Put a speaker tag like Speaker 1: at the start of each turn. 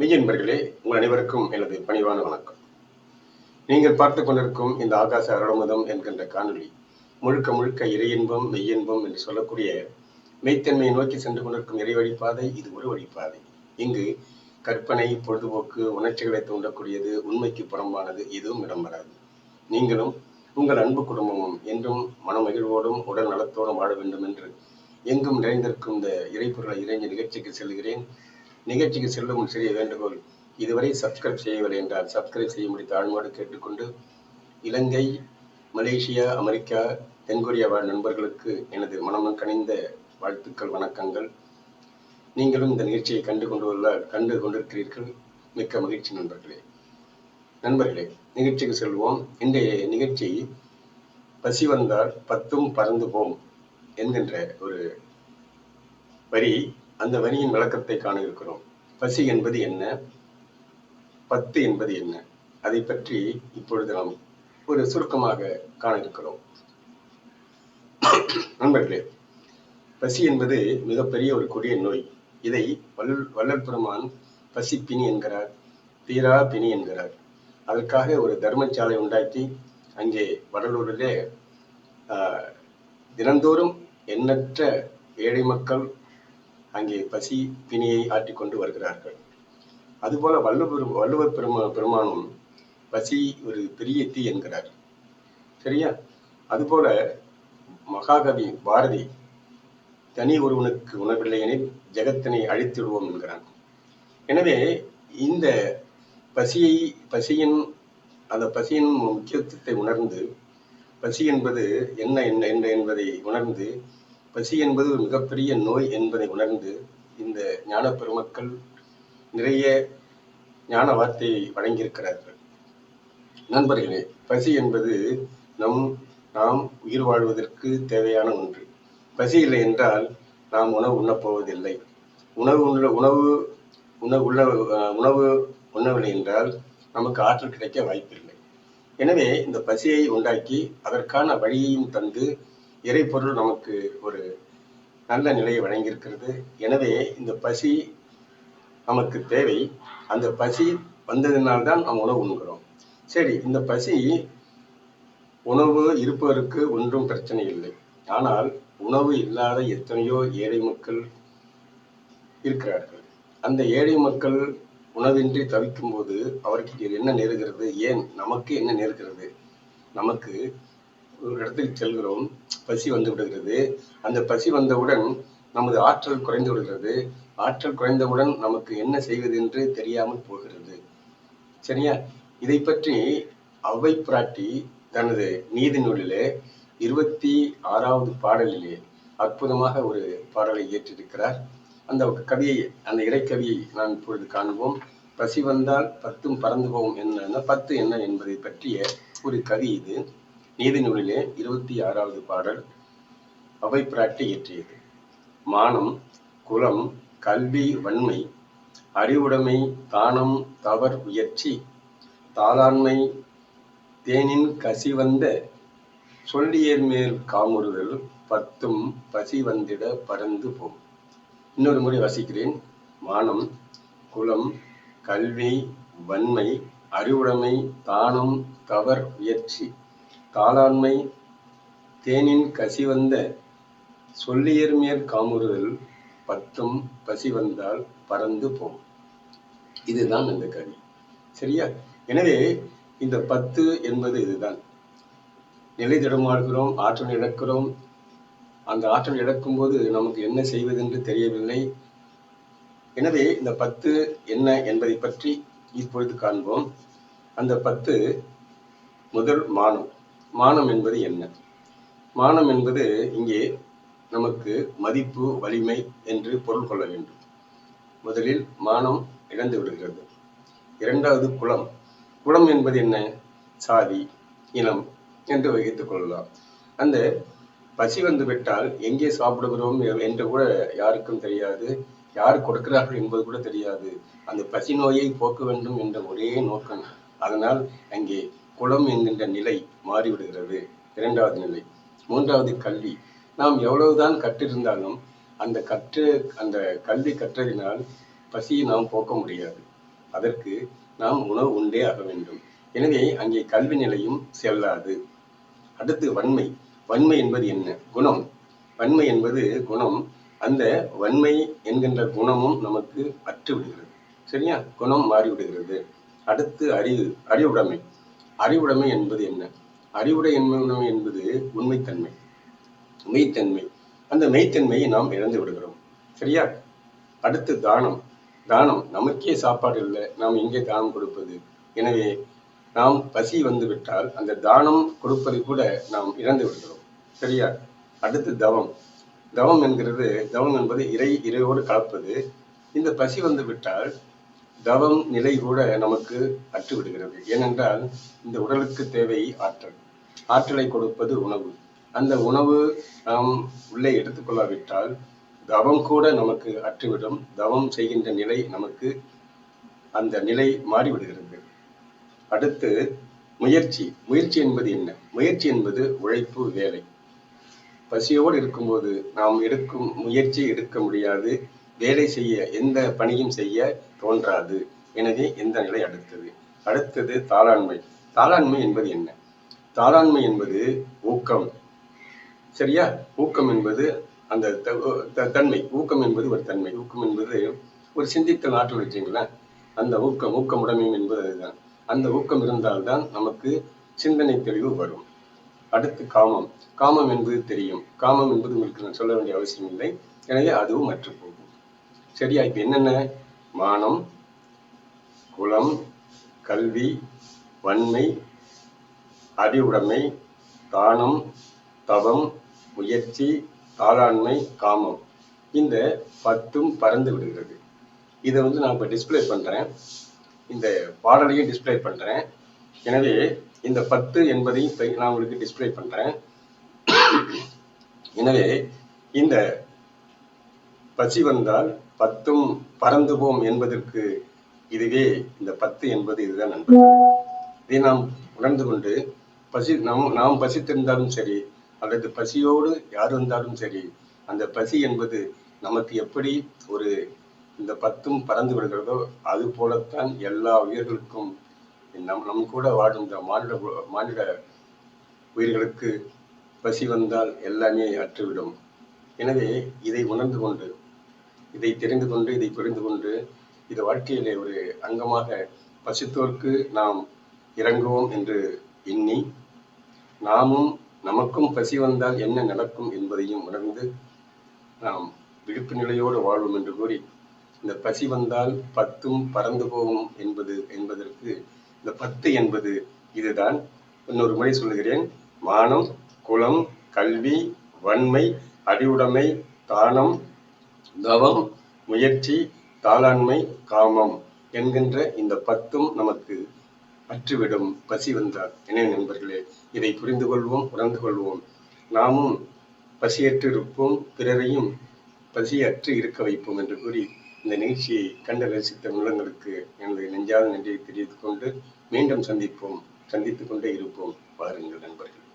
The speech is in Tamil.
Speaker 1: மெய்யன்பர்களே உங்கள் அனைவருக்கும் எனது பணிவான வணக்கம். நீங்கள் பார்த்து கொண்டிருக்கும் இந்த ஆகாச அருளமுதம் என்கின்ற காணொளி முழுக்க முழுக்க இறையின்பம் மெய்யின்பம் என்று சொல்லக்கூடிய மெய்த்தன்மையை நோக்கி சென்று கொண்டிருக்கும் இறை வழிபாதை இது ஒரு வழிபாதை இங்கு கற்பனை பொழுதுபோக்கு உணர்ச்சிகளை தூண்டக்கூடியது உண்மைக்கு புறம்பானது எதுவும் இடம் வராது. நீங்களும் உங்கள் அன்பு குடும்பமும் என்றும் மனமகிழ்வோடும் உடல் நலத்தோடும் வாழ வேண்டும் என்று எங்கும் நிறைந்திருக்கும் இந்த இறைப்பொருளை இறைஞ்ச நிகழ்ச்சிக்கு செல்கிறேன். நிகழ்ச்சிக்கு செல்லும் முன் சிறிய வேண்டுகோள். இதுவரை சப்ஸ்கிரைப் செய்யவில்லை என்றால் சப்ஸ்கிரைப் முடித்த ஆண்மோடு கேட்டுக்கொண்டு இலங்கை மலேசியா அமெரிக்கா தென்கொரியா வாழ் நண்பர்களுக்கு எனது மனமும் கனிந்த வாழ்த்துக்கள் வணக்கங்கள். நீங்களும் இந்த நிகழ்ச்சியை கண்டு கொண்டுள்ள கண்டு கொண்டிருக்கிறீர்கள். மிக்க மகிழ்ச்சி நண்பர்களே. நண்பர்களே நிகழ்ச்சிக்கு செல்வோம். இன்றைய நிகழ்ச்சி பசி வந்தால் பத்தும் பறந்து போம் என்கின்ற ஒரு வரி. அந்த வரியின் விளக்கத்தை காண இருக்கிறோம் பசி என்பது என்ன? பத்து என்பது என்ன? அதை பற்றி இப்பொழுது நாம் ஒரு சுருக்கமாக காண இருக்கிறோம் நண்பர்களே பசி என்பது மிகப்பெரிய ஒரு கொடிய நோய். இதை வல் வல்லல் பெருமான் பசி பிணி என்கிறார் தீரா பிணி என்கிறார். அதற்காக ஒரு தர்மசாலை உண்டாக்கி அங்கே வடலூரிலே ஆஹ், தினந்தோறும் எண்ணற்ற ஏழை மக்கள் அங்கே பசி பிணியை ஆட்டிக்கொண்டு வருகிறார்கள். அதுபோல வள்ளுவர் வள்ளுவர் பெருமா பெருமானும் பசி ஒரு பெரிய தீ என்கிறார். சரியா? அதுபோல மகாகவி பாரதி தனி ஒருவனுக்கு உணவில்லை எனில் ஜெகத்தினை அழித்திடுவோம் என்கிறான். எனவே இந்த பசியை பசியின் அந்த பசியின் முக்கியத்துவத்தை உணர்ந்து பசி என்பது என்ன என்ன என்ன என்பதை உணர்ந்து பசி என்பது ஒரு மிகப்பெரிய நோய் என்பதை உணர்ந்து இந்த ஞான பெருமக்கள் நிறைய ஞான வார்த்தையை வழங்கியிருக்கிறார்கள். நண்பர்களே பசி என்பது நம் நாம் உயிர் வாழ்வதற்கு தேவையான ஒன்று. பசி இல்லை என்றால் நாம் உணவு உண்ணப்போவதில்லை உணவு உள்ள உணவு உணவு உள்ள உணவு உண்ணவில்லை என்றால் நமக்கு ஆற்றல் கிடைக்க வாய்ப்பில்லை. எனவே இந்த பசியை உண்டாக்கி அதற்கான வழியையும் தந்து இறைப்பொருள் நமக்கு ஒரு நல்ல நிலையை வழங்கியிருக்கிறது. எனவே இந்த பசி நமக்கு தேவை. அந்த பசி வந்ததினால்தான் நம்ம உணவு உண்கிறோம் சரி இந்த பசி உணவு இருப்பவருக்கு ஒன்றும் பிரச்சனை இல்லை. ஆனால் உணவு இல்லாத எத்தனையோ ஏழை மக்கள் இருக்கிறார்கள். அந்த ஏழை மக்கள் உணவின்றி தவிக்கும் போது அவருக்கு என்ன நேருகிறது? ஏன் நமக்கு என்ன நேருகிறது? நமக்கு ஒரு இடத்துக்கு செல்கிறோம். பசி வந்து விடுகிறது. அந்த பசி வந்தவுடன் நமது ஆற்றல் குறைந்து விடுகிறது. ஆற்றல் குறைந்தவுடன் நமக்கு என்ன செய்வது என்று தெரியாமல் போகிறது. சரியா? இதை பற்றி அவை பிராட்டி தனது நீதி நூலிலே இருபத்தி ஆறாவது பாடலிலே அற்புதமாக ஒரு பாடலை இயற்றியிருக்கிறார். அந்த கவியை அந்த இறைக்கவியை நான் இப்பொழுது காண்போம் பசி வந்தால் பத்தும் பறந்து போகும் என்ன பத்து என்ன என்பதை பற்றிய ஒரு கவி இது. நீதி நூலிலே இருபத்தி ஆறாவது பாடல் அவை பிராட்டி இயற்றியது. மானம் குலம் கல்வி வன்மை அறிவுடைமை தானம் தவர் உயர்ச்சி தாளாண்மை தேனின் கசிவந்த சொல்லியர் மேல் காமுறுதல் பத்தும் பசி வந்திட பறந்து போம். இன்னொரு முறை வசிக்கிறேன். மானம் குலம் கல்வி வன்மை அறிவுடைமை தானம் தவர் உயர்ச்சி தாளாண்மை தேனின் கசிவந்த வந்த மேல் காமுறுதல் பத்தும் பசி வந்தால் பறந்து போம். இதுதான் அந்த கவி. சரியா? எனவே இந்த பத்து என்பது இதுதான். நிலை திடமாடுகிறோம் ஆற்றல் இழக்கிறோம். அந்த ஆற்றல் இழக்கும் போது நமக்கு என்ன செய்வதென்று தெரியவில்லை. எனவே இந்த பத்து என்ன என்பதை பற்றி இப்பொழுது காண்போம். அந்த பத்து முதல் மானம். மானம் என்பது என்ன? மானம் என்பது இங்கே நமக்கு மதிப்பு வலிமை என்று பொருள் கொள்ள வேண்டும். முதலில் மானம் இழந்து விடுகிறது. இரண்டாவது குலம் குலம் என்பது என்ன? சாதி இனம் என்று வகித்துக் கொள்ளலாம். அந்த பசி வந்து விட்டால் எங்கே சாப்பிடுகிறோம் என்று கூட யாருக்கும் தெரியாது. யார் கொடுக்கிறார்கள் என்பது கூட தெரியாது. அந்த பசி நோயை போக்க வேண்டும் என்ற ஒரே நோக்கம். அதனால் அங்கே குளம் என்கின்ற நிலை மாறிவிடுகிறது. இரண்டாவது நிலை. மூன்றாவது கல்வி. நாம் எவ்வளவுதான் கற்றிருந்தாலும் அந்த கற்று அந்த கல்வி கற்றதினால் பசியை நாம் போக்க முடியாது. அதற்கு நாம் உணவு உண்டே ஆக வேண்டும். எனவே அங்கே கல்வி நிலையும் செல்லாது. அடுத்து வன்மை. வன்மை என்பது என்ன? குணம். வன்மை என்பது குணம். அந்த வன்மை என்கின்ற குணமும் நமக்கு அற்று விடுகிறது சரியா? குணம் மாறிவிடுகிறது. அடுத்து அறிவு. அறிவுடைமை. அறிவுடைமை என்பது என்ன? அறிவுடை என்பது என்பது உண்மைத்தன்மை. மெய்த்தன்மை. அந்த மெய்த்தன்மையை நாம் இழந்து விடுகிறோம். சரியா? அடுத்து தானம். தானம். நமக்கே சாப்பாடு இல்லை. நாம் எங்கே தானம் கொடுப்பது? எனவே நாம் பசி வந்து விட்டால் அந்த தானம் கொடுப்பதை கூட நாம் இழந்து விடுகிறோம். சரியா? அடுத்து தவம். தவம் என்கிறது தவம் என்பது இறை இறையோடு கலப்பது. இந்த பசி வந்து விட்டால் தவம் நிலை கூட நமக்கு அற்றுவிடுகிறது. ஏனென்றால் இந்த உடலுக்கு தேவை ஆற்றல். ஆற்றலை கொடுப்பது உணவு. அந்த உணவு நாம் உள்ளே எடுத்துக்கொள்ளாவிட்டால் தவம் கூட நமக்கு அற்றுவிடும். தவம் செய்கின்ற நிலை நமக்கு அந்த நிலை மாறிவிடுகிறது. அடுத்து முயற்சி. முயற்சி என்பது என்ன? முயற்சி என்பது உழைப்பு வேலை. பசியோடு இருக்கும்போது நாம் எடுக்கும் முயற்சி எடுக்க முடியாது. வேலை செய்ய எந்த பணியும் செய்ய தோன்றாது. எனவே எந்த நிலை அடுத்தது? அடுத்தது தாளாண்மை. தாளாண்மை என்பது என்ன? தாளாண்மை என்பது ஊக்கம். சரியா? ஊக்கம் என்பது அந்த தன்மை. ஊக்கம் என்பது ஒரு தன்மை. ஊக்கம் என்பது ஒரு சிந்தித்தல் ஆற்றல் வச்சுங்களேன். அந்த ஊக்கம் ஊக்கமுடைமை என்பது அதுதான் அந்த ஊக்கம் இருந்தால்தான் நமக்கு சிந்தனை தெளிவு வரும். அடுத்து காமம். காமம் என்பது தெரியும். காமம் என்பது உங்களுக்கு நான் சொல்ல வேண்டிய அவசியம் இல்லை எனவே அதுவும் மற்ற போகும் சரியா இப்ப என்னென்ன? மானம் குலம் கல்வி வன்மை அறிவுடைமை தானம் தவம் முயற்சி தாளாண்மை காமம். இந்த பத்தும் பறந்து விடுகிறது. இதை வந்து நான் இப்போ டிஸ்பிளே பண்ணுறேன் இந்த பாடலையும் டிஸ்பிளே பண்ணுறேன் எனவே இந்த பத்து என்பதையும் நான் உங்களுக்கு டிஸ்பிளே பண்ணுறேன் எனவே இந்த பசி வந்தால் பத்தும் பறந்து போம் என்பதற்கு இதுவே இந்த பத்து என்பது இதுதான் நண்பர்கள். இதை நாம் உணர்ந்து கொண்டு பசி நாம் நாம் பசித்திருந்தாலும் சரி அல்லது பசியோடு யார் இருந்தாலும் சரி அந்த பசி என்பது நமக்கு எப்படி ஒரு இந்த பத்தும் பறந்து விடுகிறதோ அது போலத்தான் எல்லா உயிர்களுக்கும் நம் நம் கூட வாழும் இந்த மானிட மானிட உயிர்களுக்கு பசி வந்தால் எல்லாமே அற்றுவிடும். எனவே இதை உணர்ந்து கொண்டு இதை தெரிந்து கொண்டு இதை புரிந்து கொண்டு இது வாழ்க்கையிலே ஒரு அங்கமாக பசித்தோர்க்கு நாம் இறங்குவோம் என்று எண்ணி நாமும் நமக்கும் பசி வந்தால் என்ன நடக்கும் என்பதையும் உணர்ந்து நாம் விழிப்பு நிலையோடு வாழ்வோம் என்று கூறி இந்த பசி வந்தால் பத்தும் பறந்து போகும் என்பது என்பதற்கு இந்த பத்து என்பது இதுதான். இன்னொரு முறை சொல்லுகிறேன் மானம் குலம் கல்வி வன்மை அறிவுடைமை தானம் தவம் முயற்சி தாளாண்மை காமம் என்கின்ற இந்த பத்தும் நமக்கு அற்றுவிடும் பசி வந்தால். என்ன நண்பர்களே இதை புரிந்து கொள்வோம் உணர்ந்து கொள்வோம். நாமும் பசியற்று இருப்போம் பிறரையும் பசியற்று இருக்க வைப்போம் என்று கூறி இந்த நிகழ்ச்சியை கண்டு ரசித்த உள்ளங்களுக்கு எனது நெஞ்சாத நன்றியை தெரிவித்துக் கொண்டு மீண்டும் சந்திப்போம் சந்தித்துக் கொண்டே இருப்போம். வாருங்கள் நண்பர்கள்.